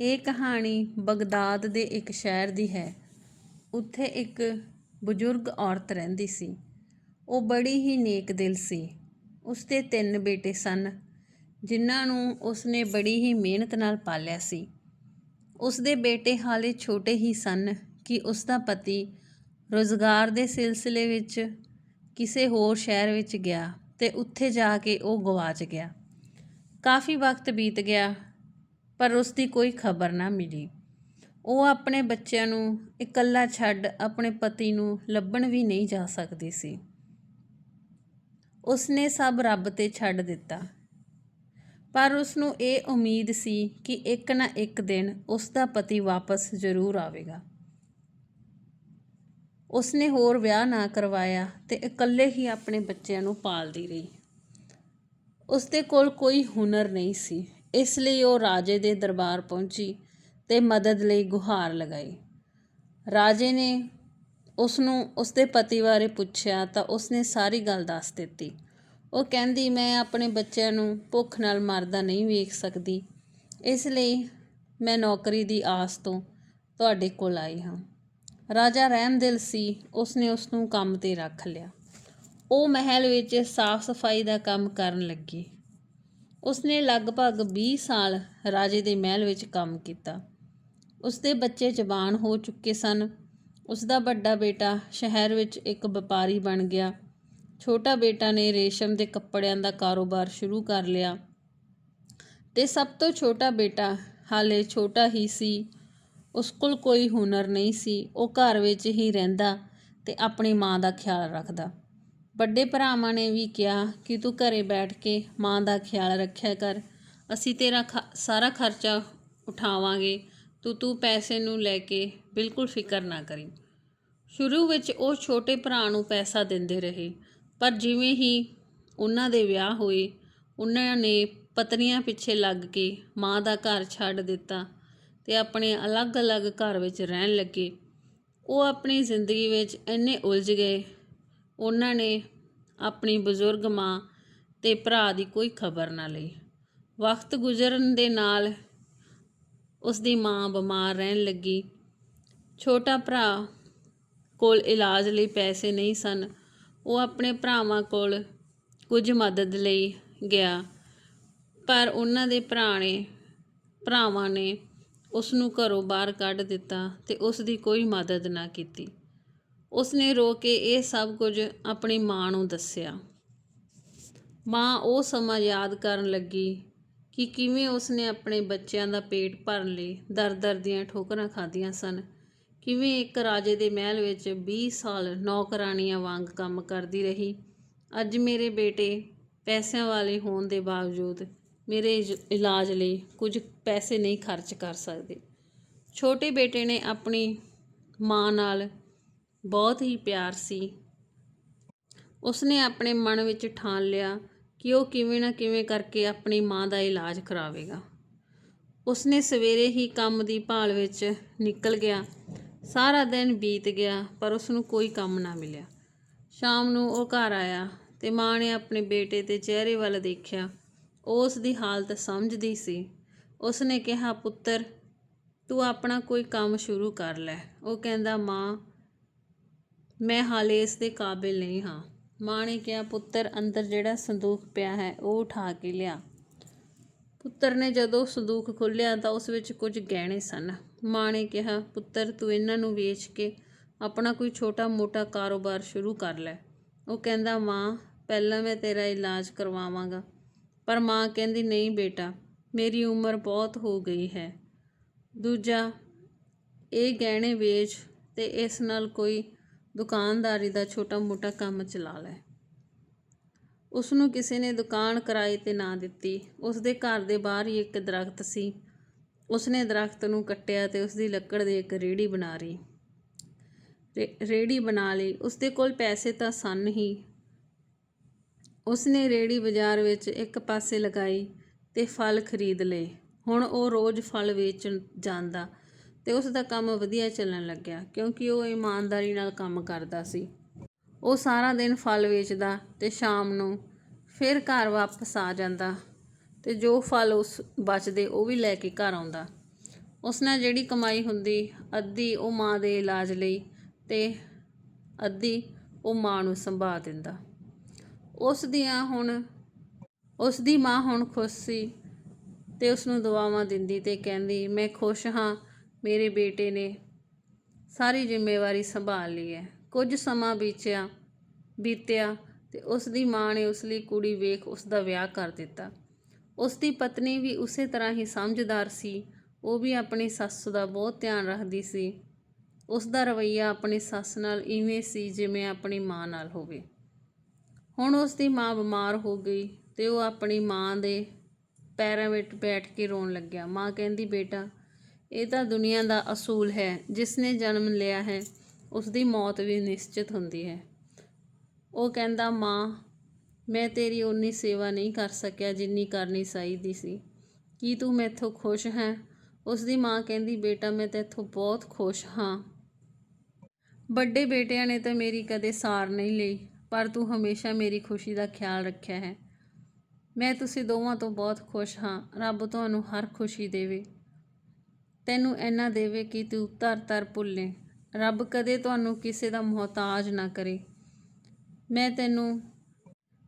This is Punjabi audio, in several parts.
ਇਹ ਕਹਾਣੀ ਬਗਦਾਦ ਦੇ ਇੱਕ ਸ਼ਹਿਰ ਦੀ ਹੈ। ਉੱਥੇ ਇੱਕ ਬਜ਼ੁਰਗ ਔਰਤ ਰਹਿੰਦੀ ਸੀ। ਉਹ ਬੜੀ ਹੀ ਨੇਕ ਦਿਲ ਸੀ। ਉਸ ਦੇ ਤਿੰਨ ਬੇਟੇ ਸਨ, ਜਿਨ੍ਹਾਂ ਨੂੰ ਉਸਨੇ ਬੜੀ ਹੀ ਮਿਹਨਤ ਨਾਲ ਪਾਲਿਆ ਸੀ। ਉਸ ਦੇ ਬੇਟੇ ਹਾਲੇ ਛੋਟੇ ਹੀ ਸਨ ਕਿ ਉਸ ਦਾ ਪਤੀ ਰੋਜ਼ਗਾਰ ਦੇ ਸਿਲਸਿਲੇ ਵਿੱਚ ਕਿਸੇ ਹੋਰ ਸ਼ਹਿਰ ਵਿੱਚ ਗਿਆ ਤੇ ਉੱਥੇ ਜਾ ਕੇ ਉਹ ਗਵਾਚ ਗਿਆ। ਕਾਫੀ ਵਕਤ ਬੀਤ ਗਿਆ ਪਰ ਉਸ ਦੀ ਕੋਈ ਖਬਰ ਨਾ ਮਿਲੀ। ਉਹ ਆਪਣੇ ਬੱਚਿਆਂ ਨੂੰ ਇਕੱਲਾ ਛੱਡ ਆਪਣੇ ਪਤੀ ਨੂੰ ਲੱਭਣ ਵੀ ਨਹੀਂ ਜਾ ਸਕਦੀ ਸੀ। ਉਸਨੇ ਸਭ ਰੱਬ ਤੇ ਛੱਡ ਦਿੱਤਾ। ਪਰ ਉਸ ਨੂੰ ਇਹ ਉਮੀਦ ਸੀ ਕਿ ਇੱਕ ਨਾ ਇੱਕ ਦਿਨ ਉਸ ਦਾ ਪਤੀ ਵਾਪਸ ਜ਼ਰੂਰ ਆਵੇਗਾ। ਉਸਨੇ ਹੋਰ ਵਿਆਹ ਨਾ ਕਰਵਾਇਆ ਤੇ ਇਕੱਲੇ ਹੀ ਆਪਣੇ ਬੱਚਿਆਂ ਨੂੰ ਪਾਲਦੀ ਰਹੀ। ਉਸ ਦੇ ਕੋਲ ਕੋਈ ਹੁਨਰ ਨਹੀਂ ਸੀ। ਇਸ ਲਈ ਉਹ ਰਾਜੇ ਦੇ ਦਰਬਾਰ ਪਹੁੰਚੀ ਤੇ ਮਦਦ ਲਈ ਗੁਹਾਰ ਲਗਾਈ। ਰਾਜੇ ਨੇ ਉਸ ਨੂੰ ਉਸ ਦੇ ਪਤੀ ਬਾਰੇ ਪੁੱਛਿਆ ਤਾਂ ਉਸਨੇ ਸਾਰੀ ਗੱਲ ਦੱਸ ਦਿੱਤੀ। ਉਹ ਕਹਿੰਦੀ, ਮੈਂ ਆਪਣੇ ਬੱਚਿਆਂ ਨੂੰ ਭੁੱਖ ਨਾਲ ਮਰਦਾ ਨਹੀਂ ਵੇਖ ਸਕਦੀ। ਇਸ ਲਈ ਮੈਂ ਨੌਕਰੀ ਦੀ ਆਸ ਤੋਂ ਤੁਹਾਡੇ ਕੋਲ ਆਈ ਹਾਂ। ਰਾਜਾ ਰਹਿਮਦਿਲ ਸੀ, ਉਸਨੇ ਉਸ ਨੂੰ ਕੰਮ ਤੇ ਰੱਖ ਲਿਆ। ਉਹ ਮਹਿਲ ਵਿੱਚ ਸਾਫ਼ ਸਫ਼ਾਈ ਦਾ ਕੰਮ ਕਰਨ ਲੱਗੀ। ਉਸਨੇ ਲਗਭਗ 20 ਸਾਲ ਰਾਜੇ ਦੇ ਮਹਿਲ ਵਿੱਚ ਕੰਮ ਕੀਤਾ। ਉਸਦੇ ਬੱਚੇ ਜਵਾਨ ਹੋ ਚੁੱਕੇ ਸਨ। ਉਸਦਾ ਵੱਡਾ ਬੇਟਾ ਸ਼ਹਿਰ ਵਿੱਚ ਇੱਕ ਵਪਾਰੀ ਬਣ ਗਿਆ। ਛੋਟਾ ਬੇਟਾ ਨੇ ਰੇਸ਼ਮ ਦੇ ਕੱਪੜਿਆਂ ਦਾ ਕਾਰੋਬਾਰ ਸ਼ੁਰੂ ਕਰ ਲਿਆ ਤੇ ਸਭ ਤੋਂ ਛੋਟਾ ਬੇਟਾ ਹਾਲੇ ਛੋਟਾ ਹੀ ਸੀ। ਉਸ ਕੋਲ ਕੋਈ ਹੁਨਰ ਨਹੀਂ ਸੀ। ਉਹ ਘਰ ਵਿੱਚ ਹੀ ਰਹਿੰਦਾ ਤੇ ਆਪਣੀ ਮਾਂ ਦਾ ਖਿਆਲ ਰੱਖਦਾ। ਵੱਡੇ ਭਰਾਵਾਂ ਨੇ ਵੀ ਕਿਹਾ ਕਿ ਤੂੰ ਘਰੇ ਬੈਠ ਕੇ ਮਾਂ ਦਾ ਖਿਆਲ ਰੱਖਿਆ ਕਰ। ਅਸੀਂ ਤੇਰਾ ਸਾਰਾ ਖਰਚਾ ਉਠਾਵਾਂਗੇ। ਤੂੰ ਤੂੰ ਪੈਸੇ ਨੂੰ ਲੈ ਕੇ ਬਿਲਕੁਲ ਫਿਕਰ ਨਾ ਕਰੀ। ਸ਼ੁਰੂ ਵਿੱਚ ਉਹ ਛੋਟੇ ਭਰਾ ਨੂੰ ਪੈਸਾ ਦਿੰਦੇ ਰਹੇ, ਪਰ ਜਿਵੇਂ ਹੀ ਉਹਨਾਂ ਦੇ ਵਿਆਹ ਹੋਏ, ਉਹਨਾਂ ਨੇ ਪਤਨੀਆਂ ਪਿੱਛੇ ਲੱਗ ਕੇ ਮਾਂ ਦਾ ਘਰ ਛੱਡ ਦਿੱਤਾ ਤੇ ਆਪਣੇ ਅਲੱਗ-ਅਲੱਗ ਘਰ ਵਿੱਚ ਰਹਿਣ ਲੱਗੇ। ਉਹ ਆਪਣੀ ਜ਼ਿੰਦਗੀ ਵਿੱਚ ਇੰਨੇ ਉਲਝ ਗਏ ਉਹਨਾਂ ਨੇ ਆਪਣੀ ਬਜ਼ੁਰਗ ਮਾਂ ਤੇ ਭਰਾ ਦੀ ਕੋਈ ਖਬਰ ਨਾ ਲਈ। ਵਕਤ ਗੁਜ਼ਰਨ ਦੇ ਨਾਲ ਉਸ ਦੀ ਮਾਂ ਬਿਮਾਰ ਰਹਿਣ ਲੱਗੀ। ਛੋਟਾ ਭਰਾ ਕੋਲ ਇਲਾਜ ਲਈ ਪੈਸੇ ਨਹੀਂ ਸਨ। ਉਹ ਆਪਣੇ ਭਰਾਵਾਂ ਕੋਲ ਕੁਝ ਮਦਦ ਲਈ ਗਿਆ, ਪਰ ਉਹਨਾਂ ਦੇ ਭਰਾ ਨੇ ਭਰਾਵਾਂ ਨੇ ਉਸ ਨੂੰ ਘਰੋਂ ਬਾਹਰ ਕੱਢ ਦਿੱਤਾ ਤੇ ਉਸ ਦੀ ਕੋਈ ਮਦਦ ਨਾ ਕੀਤੀ। ਉਸ ਨੇ ਰੋ ਕੇ ਇਹ ਸਭ ਕੁਝ ਆਪਣੀ ਮਾਂ ਨੂੰ ਦੱਸਿਆ। ਮਾਂ ਉਹ ਸਮਾਂ ਯਾਦ ਕਰਨ ਲੱਗੀ ਕਿ ਕਿਵੇਂ ਉਸ ਨੇ ਆਪਣੇ ਬੱਚਿਆਂ ਦਾ ਪੇਟ ਭਰਨ ਲਈ ਦਰ-ਦਰ ਦੀਆਂ ਠੋਕਰਾਂ ਖਾਧੀਆਂ ਸਨ। ਕਿਵੇਂ ਇੱਕ ਰਾਜੇ ਦੇ ਮਹਿਲ ਵਿੱਚ 20 ਸਾਲ ਨੌਕਰਾਨੀਆਂ ਵਾਂਗ ਕੰਮ ਕਰਦੀ ਰਹੀ। ਅੱਜ ਮੇਰੇ ਬੇਟੇ ਪੈਸਿਆਂ ਵਾਲੇ ਹੋਣ ਦੇ ਬਾਵਜੂਦ ਮੇਰੇ ਇਲਾਜ ਲਈ ਕੁਝ ਪੈਸੇ ਨਹੀਂ ਖਰਚ ਕਰ ਸਕਦੇ। ਛੋਟੇ ਬੇਟੇ ਨੇ ਆਪਣੀ ਮਾਂ ਨਾਲ ਬਹੁਤ ਹੀ ਪਿਆਰ ਸੀ। ਉਸਨੇ ਆਪਣੇ ਮਨ ਵਿੱਚ ਠਾਣ ਲਿਆ ਕਿ ਉਹ ਕਿਵੇਂ ਨਾ ਕਿਵੇਂ ਕਰਕੇ ਆਪਣੀ ਮਾਂ ਦਾ ਇਲਾਜ ਕਰਾਵੇਗਾ। ਉਸਨੇ ਸਵੇਰੇ ਹੀ ਕੰਮ ਦੀ ਭਾਲ ਵਿੱਚ ਨਿਕਲ ਗਿਆ। ਸਾਰਾ ਦਿਨ ਬੀਤ ਗਿਆ, ਪਰ ਉਸ ਨੂੰ ਕੋਈ ਕੰਮ ਨਾ ਮਿਲਿਆ। ਸ਼ਾਮ ਨੂੰ ਉਹ ਘਰ ਆਇਆ ਤੇ ਮਾਂ ਨੇ ਆਪਣੇ ਬੇਟੇ ਦੇ ਚਿਹਰੇ ਵੱਲ ਦੇਖਿਆ। ਉਹ ਉਸ ਦੀ ਹਾਲਤ ਸਮਝਦੀ ਸੀ। ਉਸ ਨੇ ਕਿਹਾ, ਪੁੱਤਰ, ਤੂੰ ਆਪਣਾ ਕੋਈ ਕੰਮ ਸ਼ੁਰੂ ਕਰ ਲੈ। ਉਹ ਕਹਿੰਦਾ, ਮਾਂ ਮੈਂ ਹਾਲੇ ਇਸ ਦੇ ਕਾਬਿਲ ਨਹੀਂ ਹਾਂ। ਮਾਂ ਨੇ ਕਿਹਾ, ਪੁੱਤਰ, ਅੰਦਰ ਜਿਹੜਾ ਸੰਦੂਕ ਪਿਆ ਹੈ, ਉਹ ਉਠਾ ਕੇ ਲਿਆ। ਪੁੱਤਰ ਨੇ ਜਦੋਂ ਸੰਦੂਕ ਖੋਲ੍ਹਿਆ ਤਾਂ ਉਸ ਵਿੱਚ ਕੁਝ ਗਹਿਣੇ ਸਨ। ਮਾਂ ਨੇ ਕਿਹਾ, ਪੁੱਤਰ, ਤੂੰ ਇਹਨਾਂ ਨੂੰ ਵੇਚ ਕੇ ਆਪਣਾ ਕੋਈ ਛੋਟਾ-ਮੋਟਾ ਕਾਰੋਬਾਰ ਸ਼ੁਰੂ ਕਰ ਲੈ। ਉਹ ਕਹਿੰਦਾ, ਮਾਂ, ਪਹਿਲਾਂ ਮੈਂ ਤੇਰਾ ਇਲਾਜ ਕਰਵਾਵਾਂਗਾ। ਪਰ ਮਾਂ ਕਹਿੰਦੀ, ਨਹੀਂ ਬੇਟਾ, ਮੇਰੀ ਉਮਰ ਬਹੁਤ ਹੋ ਗਈ ਹੈ। ਦੂਜਾ, ਇਹ ਗਹਿਣੇ ਵੇਚ ਤੇ ਇਸ ਨਾਲ ਕੋਈ ਦੁਕਾਨਦਾਰੀ ਦਾ ਛੋਟਾ-ਮੋਟਾ ਕੰਮ ਚਲਾ ਲੈ ਉਸ ਨੂੰ ਕਿਸੇ ਨੇ ਦੁਕਾਨ ਕਿਰਾਏ ਤੇ ਨਾ ਦਿੱਤੀ। ਉਸ ਦੇ ਘਰ ਦੇ ਬਾਹਰ ਹੀ ਇੱਕ ਦਰੱਖਤ ਸੀ। ਉਸ ਨੇ ਦਰਖਤ ਨੂੰ ਕੱਟਿਆ ਤੇ ਉਸ ਦੀ ਲੱਕੜ ਦੇ ਇੱਕ ਰੇਹੜੀ ਬਣਾ ਲਈ। ਰੇਹੜੀ ਬਣਾ ਲਈ। ਉਸ ਦੇ ਕੋਲ ਪੈਸੇ ਤਾਂ ਸਨ ਹੀ। ਉਸ ਨੇ ਰੇੜੀ ਬਾਜ਼ਾਰ ਵਿੱਚ ਇੱਕ ਪਾਸੇ ਲਗਾਈ ਤੇ ਫਲ ਖਰੀਦ ਲਏ। ਹੁਣ ਉਹ ਰੋਜ਼ ਫਲ ਵੇਚਣ ਜਾਂਦਾ। ਤੇ ਉਸ ਦਾ ਕੰਮ ਵਧੀਆ ਚੱਲਣ ਲੱਗਿਆ ਕਿਉਂਕਿ ਉਹ ਇਮਾਨਦਾਰੀ ਨਾਲ ਕੰਮ ਕਰਦਾ ਸੀ। ਉਹ ਸਾਰਾ ਦਿਨ ਫਲ ਵੇਚਦਾ ਤੇ ਸ਼ਾਮ ਨੂੰ ਫਿਰ ਘਰ ਵਾਪਸ ਆ ਜਾਂਦਾ ਤੇ ਜੋ ਫਲ ਉਸ ਬਚਦੇ ਉਹ ਵੀ ਲੈ ਕੇ ਘਰ ਆਉਂਦਾ। ਉਸ ਨਾਲ ਜਿਹੜੀ ਕਮਾਈ ਹੁੰਦੀ, ਅੱਧੀ ਉਹ ਮਾਂ ਦੇ ਇਲਾਜ ਲਈ ਤੇ ਅੱਧੀ ਉਹ ਮਾਂ ਨੂੰ ਸੰਭਾਲ ਦਿੰਦਾ। ਉਸ ਦੀਆਂ ਹੁਣ, ਉਸ ਦੀ ਮਾਂ ਹੁਣ ਖੁਸ਼ ਸੀ ਤੇ ਉਸ ਨੂੰ ਦੁਆਵਾਂ ਦਿੰਦੀ ਤੇ ਕਹਿੰਦੀ, ਮੈਂ ਖੁਸ਼ ਹਾਂ ਮੇਰੇ ਬੇਟੇ ਨੇ ਸਾਰੀ ਜ਼ਿੰਮੇਵਾਰੀ ਸੰਭਾਲ ਲਈ ਹੈ। ਕੁਝ ਸਮਾਂ ਬੀਤਿਆ ਬੀਤਿਆ ਤੇ ਉਸ ਦੀ ਮਾਂ ਨੇ ਉਸ ਲਈ ਕੁੜੀ ਵੇਖ ਉਸ ਦਾ ਵਿਆਹ ਕਰ ਦਿੱਤਾ। ਉਸ ਦੀ ਪਤਨੀ ਵੀ ਉਸੇ ਤਰ੍ਹਾਂ ਹੀ ਸਮਝਦਾਰ ਸੀ। ਉਹ ਵੀ ਆਪਣੀ ਸੱਸ ਦਾ ਬਹੁਤ ਧਿਆਨ ਰੱਖਦੀ ਸੀ। ਉਸ ਦਾ ਰਵੱਈਆ ਆਪਣੀ ਸੱਸ ਨਾਲ ਇਵੇਂ ਸੀ ਜਿਵੇਂ ਆਪਣੀ ਮਾਂ ਨਾਲ ਹੋਵੇ। ਹੁਣ ਉਸ ਦੀ ਮਾਂ ਬਿਮਾਰ ਹੋ ਗਈ ਤੇ ਉਹ ਆਪਣੀ ਮਾਂ ਦੇ ਪੈਰਾਂ ਵਿੱਚ ਬੈਠ ਕੇ ਰੋਣ ਲੱਗਿਆ। ਮਾਂ ਕਹਿੰਦੀ, ਬੇਟਾ ਇਹ ਤਾਂ ਦੁਨੀਆ ਦਾ ਅਸੂਲ ਹੈ, ਜਿਸ ਨੇ ਜਨਮ ਲਿਆ ਹੈ ਉਸ ਦੀ ਮੌਤ ਵੀ ਨਿਸ਼ਚਿਤ ਹੁੰਦੀ ਹੈ। ਉਹ ਕਹਿੰਦਾ, ਮਾਂ, ਮੈਂ ਤੇਰੀ ਉਨੀ ਸੇਵਾ ਨਹੀਂ ਕਰ ਸਕਿਆ ਜਿੰਨੀ ਕਰਨੀ ਚਾਹੀਦੀ ਸੀ। ਕੀ ਤੂੰ ਮੈਥੋਂ ਖੁਸ਼ ਹੈ? ਉਸ ਦੀ ਮਾਂ ਕਹਿੰਦੀ, ਬੇਟਾ, ਮੈਂ ਤੇਥੋਂ ਬਹੁਤ ਖੁਸ਼ ਹਾਂ। ਵੱਡੇ ਬੇਟਿਆਂ ਨੇ ਤਾਂ ਮੇਰੀ ਕਦੇ ਸਾਰ ਨਹੀਂ ਲਈ, ਪਰ ਤੂੰ ਹਮੇਸ਼ਾ ਮੇਰੀ ਖੁਸ਼ੀ ਦਾ ਖਿਆਲ ਰੱਖਿਆ ਹੈ। ਮੈਂ ਤੁਸੀਂ ਦੋਵਾਂ ਤੋਂ ਬਹੁਤ ਖੁਸ਼ ਹਾਂ। ਰੱਬ ਤੁਹਾਨੂੰ ਹਰ ਖੁਸ਼ੀ ਦੇਵੇ। ਤੈਨੂੰ ਇੰਨਾ ਦੇਵੇ ਕਿ ਤੂੰ ਤਰ ਤਰ ਭੁੱਲੇ। ਰੱਬ ਕਦੇ ਤੁਹਾਨੂੰ ਕਿਸੇ ਦਾ ਮੁਹਤਾਜ ਨਾ ਕਰੇ। ਮੈਂ ਤੈਨੂੰ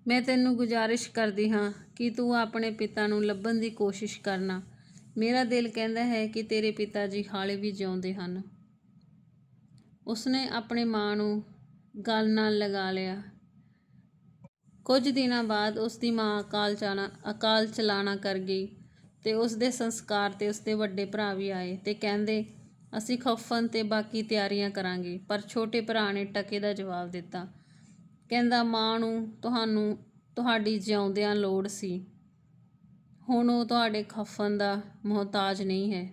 ਮੈਂ ਤੈਨੂੰ ਗੁਜ਼ਾਰਿਸ਼ ਕਰਦੀ ਹਾਂ ਕਿ ਤੂੰ ਆਪਣੇ ਪਿਤਾ ਨੂੰ ਲੱਭਣ ਦੀ ਕੋਸ਼ਿਸ਼ ਕਰਨਾ। ਮੇਰਾ ਦਿਲ ਕਹਿੰਦਾ ਹੈ ਕਿ ਤੇਰੇ ਪਿਤਾ ਜੀ ਹਾਲੇ ਵੀ ਜਿਉਂਦੇ ਹਨ। ਉਸਨੇ ਆਪਣੀ ਮਾਂ ਨੂੰ ਗਲ ਨਾਲ ਲਗਾ ਲਿਆ। ਕੁਝ ਦਿਨਾਂ ਬਾਅਦ ਉਸ ਦੀ ਮਾਂ ਅਕਾਲ ਚਾਣਾ ਅਕਾਲ ਚਲਾਣਾ ਕਰ ਗਈ। ਤੇ ਉਸ ਦੇ ਸੰਸਕਾਰ ਤੇ ਉਸ ਦੇ ਵੱਡੇ ਭਰਾ ਵੀ ਆਏ ਤੇ ਕਹਿੰਦੇ, ਅਸੀਂ ਖਫਨ ਤੇ ਬਾਕੀ ਤਿਆਰੀਆਂ ਕਰਾਂਗੇ, ਪਰ ਛੋਟੇ ਭਰਾ ਨੇ ਟਕੇ ਦਾ ਜਵਾਬ ਦਿੱਤਾ। ਕਹਿੰਦਾ, ਮਾਂ ਨੂੰ ਤੁਹਾਨੂੰ, ਤੁਹਾਡੀ ਜਿਉਂਦਿਆਂ ਲੋੜ ਸੀ। ਹੁਣ ਉਹ ਤੁਹਾਡੇ ਖਫਨ ਦਾ ਮੁਹਤਾਜ ਨਹੀਂ ਹੈ।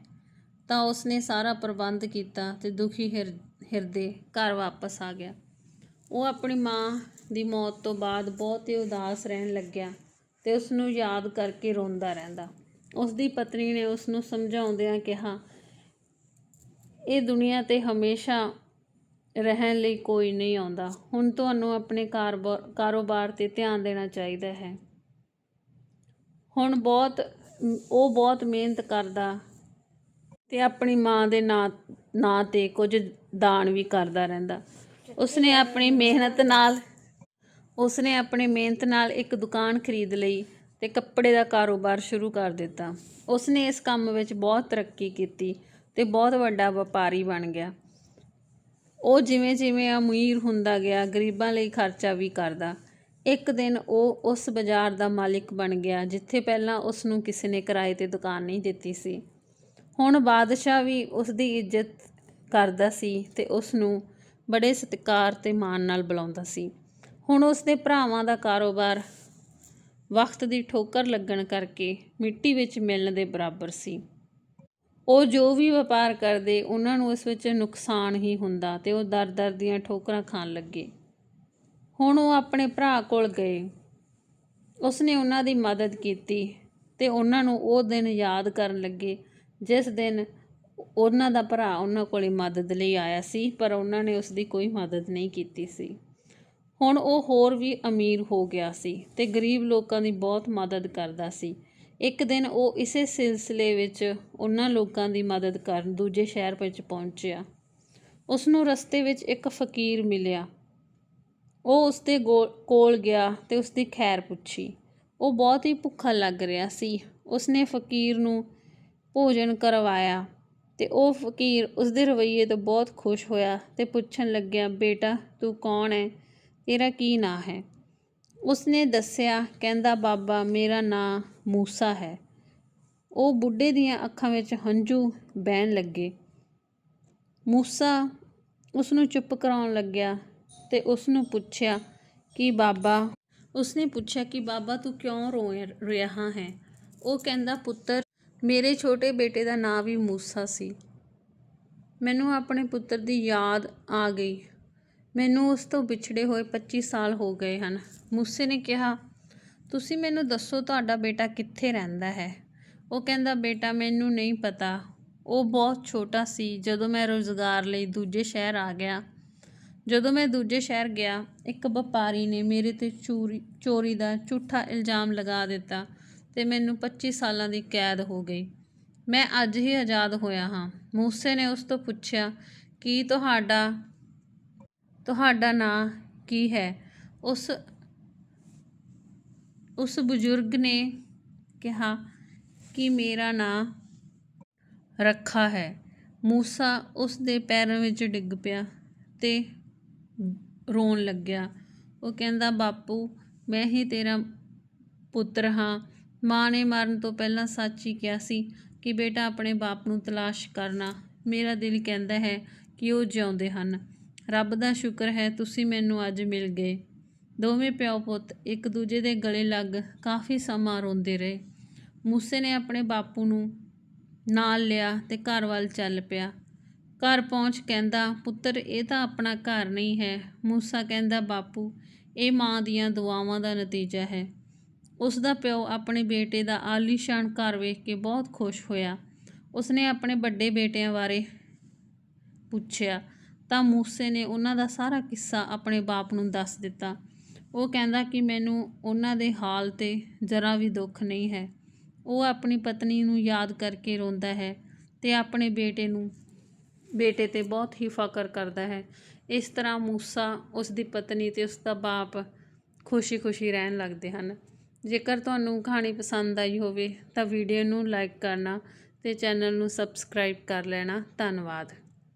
ਤਾਂ ਉਸਨੇ ਸਾਰਾ ਪ੍ਰਬੰਧ ਕੀਤਾ ਤੇ ਦੁਖੀ ਹਿਰ- ਹਿਰਦੇ ਘਰ ਵਾਪਸ ਆ ਗਿਆ। ਉਹ ਆਪਣੀ ਮਾਂ ਦੀ ਮੌਤ ਤੋਂ ਬਾਅਦ ਬਹੁਤ ਹੀ ਉਦਾਸ ਰਹਿਣ ਲੱਗਿਆ ਤੇ ਉਸ ਨੂੰ ਯਾਦ ਕਰਕੇ ਰੋਂਦਾ ਰਹਿੰਦਾ। ਉਸ ਦੀ ਪਤਨੀ ਨੇ ਉਸ ਨੂੰ ਸਮਝਾਉਂਦਿਆਂ ਕਿਹਾ, ਇਹ ਦੁਨੀਆ ਤੇ ਹਮੇਸ਼ਾ ਰਹਿਣ ਲਈ ਕੋਈ ਨਹੀਂ ਆਉਂਦਾ। ਹੁਣ ਤੁਹਾਨੂੰ ਆਪਣੇ ਕਾਰੋਬਾ- ਕਾਰੋਬਾਰ ਤੇ ਧਿਆਨ ਦੇਣਾ ਚਾਹੀਦਾ ਹੈ। ਹੁਣ ਬਹੁਤ, ਉਹ ਬਹੁਤ ਮਿਹਨਤ ਕਰਦਾ ਤੇ ਆਪਣੀ ਮਾਂ ਦੇ ਨਾਂ ਨਾਂ ਤੇ ਕੁਝ ਦਾਨ ਵੀ ਕਰਦਾ ਰਹਿੰਦਾ। ਉਸਨੇ ਆਪਣੀ ਮਿਹਨਤ ਨਾਲ, ਉਸਨੇ ਆਪਣੀ ਮਿਹਨਤ ਨਾਲ ਇੱਕ ਦੁਕਾਨ ਖਰੀਦ ਲਈ। ਤੇ ਕੱਪੜੇ ਦਾ ਕਾਰੋਬਾਰ ਸ਼ੁਰੂ ਕਰ ਦਿੱਤਾ। ਉਸਨੇ ਇਸ ਕੰਮ ਵਿੱਚ ਬਹੁਤ ਤਰੱਕੀ ਕੀਤੀ ਤੇ ਬਹੁਤ ਵੱਡਾ ਵਪਾਰੀ ਬਣ ਗਿਆ। ਉਹ ਜਿਵੇਂ ਜਿਵੇਂ ਅਮੀਰ ਹੁੰਦਾ ਗਿਆ, ਗਰੀਬਾਂ ਲਈ ਖਰਚਾ ਵੀ ਕਰਦਾ। ਇੱਕ ਦਿਨ ਉਹ ਉਸ ਬਾਜ਼ਾਰ ਦਾ ਮਾਲਿਕ ਬਣ ਗਿਆ, ਜਿੱਥੇ ਪਹਿਲਾਂ ਉਸ ਨੂੰ ਕਿਸੇ ਨੇ ਕਿਰਾਏ ਤੇ ਦੁਕਾਨ ਨਹੀਂ ਦਿੱਤੀ ਸੀ। ਹੁਣ ਬਾਦਸ਼ਾਹ ਵੀ ਉਸ ਦੀ ਇੱਜ਼ਤ ਕਰਦਾ ਸੀ ਤੇ ਉਸ ਨੂੰ ਬੜੇ ਸਤਿਕਾਰ ਤੇ ਮਾਣ ਨਾਲ ਬੁਲਾਉਂਦਾ ਸੀ। ਹੁਣ ਉਸ ਦੇ ਭਰਾਵਾਂ ਦਾ ਕਾਰੋਬਾਰ ਵਕਤ ਦੀ ਠੋਕਰ ਲੱਗਣ ਕਰਕੇ ਮਿੱਟੀ ਵਿੱਚ ਮਿਲਣ ਦੇ ਬਰਾਬਰ ਸੀ। ਉਹ ਜੋ ਵੀ ਵਪਾਰ ਕਰਦੇ, ਉਹਨਾਂ ਨੂੰ ਇਸ ਵਿੱਚ ਨੁਕਸਾਨ ਹੀ ਹੁੰਦਾ ਤੇ ਉਹ ਦਰ-ਦਰ ਦੀਆਂ ਠੋਕਰਾਂ ਖਾਣ ਲੱਗੇ। ਹੁਣ ਉਹ ਆਪਣੇ ਭਰਾ ਕੋਲ ਗਏ। ਉਸਨੇ ਉਹਨਾਂ ਦੀ ਮਦਦ ਕੀਤੀ ਤੇ ਉਹਨਾਂ ਨੂੰ ਉਹ ਦਿਨ ਯਾਦ ਕਰਨ ਲੱਗੇ, ਜਿਸ ਦਿਨ ਉਹਨਾਂ ਦਾ ਭਰਾ ਉਹਨਾਂ ਕੋਲੇ ਮਦਦ ਲਈ ਆਇਆ ਸੀ, ਪਰ ਉਹਨਾਂ ਨੇ ਉਸ ਦੀ ਕੋਈ ਮਦਦ ਨਹੀਂ ਕੀਤੀ ਸੀ। ਹੁਣ ਉਹ ਹੋਰ ਵੀ ਅਮੀਰ ਹੋ ਗਿਆ ਸੀ ਤੇ ਗਰੀਬ ਲੋਕਾਂ ਦੀ ਬਹੁਤ ਮਦਦ ਕਰਦਾ ਸੀ। ਇੱਕ ਦਿਨ ਉਹ ਇਸੇ ਸਿਲਸਿਲੇ ਵਿੱਚ ਉਹਨਾਂ ਲੋਕਾਂ ਦੀ ਮਦਦ ਕਰਨ ਦੂਜੇ ਸ਼ਹਿਰ ਵਿੱਚ ਪਹੁੰਚਿਆ। ਉਸ ਨੂੰ ਰਸਤੇ ਵਿੱਚ ਇੱਕ ਫਕੀਰ ਮਿਲਿਆ। ਉਹ ਉਸ ਦੇ ਗੋ- ਕੋਲ ਗਿਆ ਤੇ ਉਸ ਦੀ ਖੈਰ ਪੁੱਛੀ। ਉਹ ਬਹੁਤ ਹੀ ਭੁੱਖਾ ਲੱਗ ਰਿਹਾ ਸੀ। ਉਸਨੇ ਫਕੀਰ ਨੂੰ ਭੋਜਨ ਕਰਵਾਇਆ ਤੇ ਉਹ ਫਕੀਰ ਉਸ ਦੇ ਰਵੱਈਏ ਤੋਂ ਬਹੁਤ ਖੁਸ਼ ਹੋਇਆ ਤੇ ਪੁੱਛਣ ਲੱਗਿਆ, ਬੇਟਾ, ਤੂੰ ਕੌਣ ਹੈ ਤੇਰਾ ਕੀ ਨਾਂ ਹੈ? ਉਸਨੇ ਦੱਸਿਆ, ਕਹਿੰਦਾ, ਬਾਬਾ, ਮੇਰਾ ਨਾਂ ਮੂਸਾ ਹੈ। ਉਹ ਬੁੱਢੇ ਦੀਆਂ ਅੱਖਾਂ ਵਿੱਚ ਹੰਝੂ ਬਹਿਣ ਲੱਗੇ। ਮੂਸਾ ਉਸ ਨੂੰ ਚੁੱਪ ਕਰਾਉਣ ਲੱਗਿਆ ਤੇ ਉਸ ਨੂੰ ਪੁੱਛਿਆ ਕਿ, ਬਾਬਾ, ਉਸਨੇ ਪੁੱਛਿਆ ਕਿ, ਬਾਬਾ, ਤੂੰ ਕਿਉਂ ਰੋ ਰਿਹਾ ਹੈ? ਉਹ ਕਹਿੰਦਾ, ਪੁੱਤਰ, ਮੇਰੇ ਛੋਟੇ ਬੇਟੇ ਦਾ ਨਾਂ ਵੀ ਮੂਸਾ ਸੀ। ਮੈਨੂੰ ਆਪਣੇ ਪੁੱਤਰ ਦੀ ਯਾਦ ਆ ਗਈ। ਮੈਨੂੰ ਉਸ ਤੋਂ ਵਿਛੜੇ ਹੋਏ 25 ਸਾਲ ਹੋ ਗਏ ਹਨ। ਮੂਸੇ ਨੇ ਕਿਹਾ, ਤੁਸੀਂ ਮੈਨੂੰ ਦੱਸੋ ਤੁਹਾਡਾ ਬੇਟਾ ਕਿੱਥੇ ਰਹਿੰਦਾ ਹੈ? ਉਹ ਕਹਿੰਦਾ, ਬੇਟਾ, ਮੈਨੂੰ ਨਹੀਂ ਪਤਾ। ਉਹ ਬਹੁਤ ਛੋਟਾ ਸੀ। ਜਦੋਂ ਮੈਂ ਰੋਜ਼ਗਾਰ ਲਈ ਦੂਜੇ ਸ਼ਹਿਰ ਆ ਗਿਆ, ਜਦੋਂ ਮੈਂ ਦੂਜੇ ਸ਼ਹਿਰ ਗਿਆ, ਇੱਕ ਵਪਾਰੀ ਨੇ ਮੇਰੇ ਤੇ ਚੋਰੀ ਚੋਰੀ ਦਾ ਝੂਠਾ ਇਲਜ਼ਾਮ ਲਗਾ ਦਿੱਤਾ ਤੇ ਮੈਨੂੰ 25 ਸਾਲਾਂ ਦੀ ਕੈਦ ਹੋ ਗਈ। ਮੈਂ ਅੱਜ ਹੀ ਆਜ਼ਾਦ ਹੋਇਆ ਹਾਂ। ਮੂਸੇ ਨੇ ਉਸ ਤੋਂ ਪੁੱਛਿਆ, ਕੀ ਤੁਹਾਡਾ ਤੁਹਾਡਾ ਨਾਂ ਕੀ ਹੈ? ਉਸ ਉਸ ਬਜ਼ੁਰਗ ਨੇ ਕਿਹਾ ਕਿ ਮੇਰਾ ਨਾਂ ਰੱਖਾ ਹੈ। ਮੂਸਾ ਉਸ ਦੇ ਪੈਰਾਂ ਵਿੱਚ ਡਿੱਗ ਪਿਆ ਤੇ ਰੋਣ ਲੱਗਿਆ। ਉਹ ਕਹਿੰਦਾ, ਬਾਪੂ, ਮੈਂ ਹੀ ਤੇਰਾ ਪੁੱਤਰ ਹਾਂ। ਮਾਂ ਨੇ ਮਰਨ ਤੋਂ ਪਹਿਲਾਂ ਸੱਚ ਹੀ ਕਿਹਾ ਸੀ ਕਿ ਬੇਟਾ ਆਪਣੇ ਬਾਪ ਨੂੰ ਤਲਾਸ਼ ਕਰਨਾ। ਮੇਰਾ ਦਿਲ ਕਹਿੰਦਾ ਹੈ ਕਿ ਉਹ ਜਿਉਂਦੇ ਹਨ। ਰੱਬ ਦਾ ਸ਼ੁਕਰ ਹੈ ਤੁਸੀਂ ਮੈਨੂੰ ਅੱਜ ਮਿਲ ਗਏ। ਦੋਵੇਂ ਪਿਓ ਪੁੱਤ ਇੱਕ ਦੂਜੇ ਦੇ ਗਲੇ ਲੱਗ ਕਾਫੀ ਸਮਾਂ ਰੋਂਦੇ ਰਹੇ। ਮੂਸੇ ਨੇ ਆਪਣੇ ਬਾਪੂ ਨੂੰ ਨਾਲ ਲਿਆ ਤੇ ਘਰ ਵੱਲ ਚੱਲ ਪਿਆ। ਘਰ ਪਹੁੰਚ ਕਹਿੰਦਾ, ਪੁੱਤਰ, ਇਹ ਤਾਂ ਆਪਣਾ ਘਰ ਨਹੀਂ ਹੈ। ਮੂਸਾ ਕਹਿੰਦਾ, ਬਾਪੂ, ਇਹ ਮਾਂ ਦੀਆਂ ਦੁਆਵਾਂ ਦਾ ਨਤੀਜਾ ਹੈ। ਉਸ ਦਾ ਪਿਓ ਆਪਣੇ ਬੇਟੇ ਦਾ ਆਲੀਸ਼ਾਨ ਘਰ ਵੇਖ ਕੇ ਬਹੁਤ ਖੁਸ਼ ਹੋਇਆ। ਉਸਨੇ ਆਪਣੇ ਵੱਡੇ ਬੇਟਿਆਂ ਬਾਰੇ ਪੁੱਛਿਆ ਤਾਂ ਮੂਸੇ ਨੇ ਉਹਨਾਂ ਦਾ ਸਾਰਾ ਕਿੱਸਾ ਆਪਣੇ ਬਾਪ ਨੂੰ ਦੱਸ ਦਿੱਤਾ। ਉਹ ਕਹਿੰਦਾ ਕਿ ਮੈਨੂੰ ਉਹਨਾਂ ਦੇ ਹਾਲ ਤੇ ਜ਼ਰਾ ਵੀ ਦੁੱਖ ਨਹੀਂ ਹੈ। ਉਹ ਆਪਣੀ ਪਤਨੀ ਨੂੰ ਯਾਦ ਕਰਕੇ ਰੋਂਦਾ ਹੈ ਤੇ ਆਪਣੇ ਬੇਟੇ ਨੂੰ, ਬੇਟੇ ਤੇ ਬਹੁਤ ਹੀ ਫਕਰ ਕਰਦਾ ਹੈ। ਇਸ ਤਰ੍ਹਾਂ ਮੂਸਾ ਉਸ ਦੀ ਪਤਨੀ ਤੇ ਉਸ ਦਾ ਬਾਪ ਖੁਸ਼ੀ-ਖੁਸ਼ੀ ਰਹਿਣ ਲੱਗਦੇ ਹਨ। ਜੇਕਰ ਤੁਹਾਨੂੰ ਕਹਾਣੀ ਪਸੰਦ ਆਈ ਹੋਵੇ ਤਾਂ ਵੀਡੀਓ ਨੂੰ ਲਾਈਕ ਕਰਨਾ ਤੇ ਚੈਨਲ ਨੂੰ ਸਬਸਕ੍ਰਾਈਬ ਕਰ ਲੈਣਾ। ਧੰਨਵਾਦ।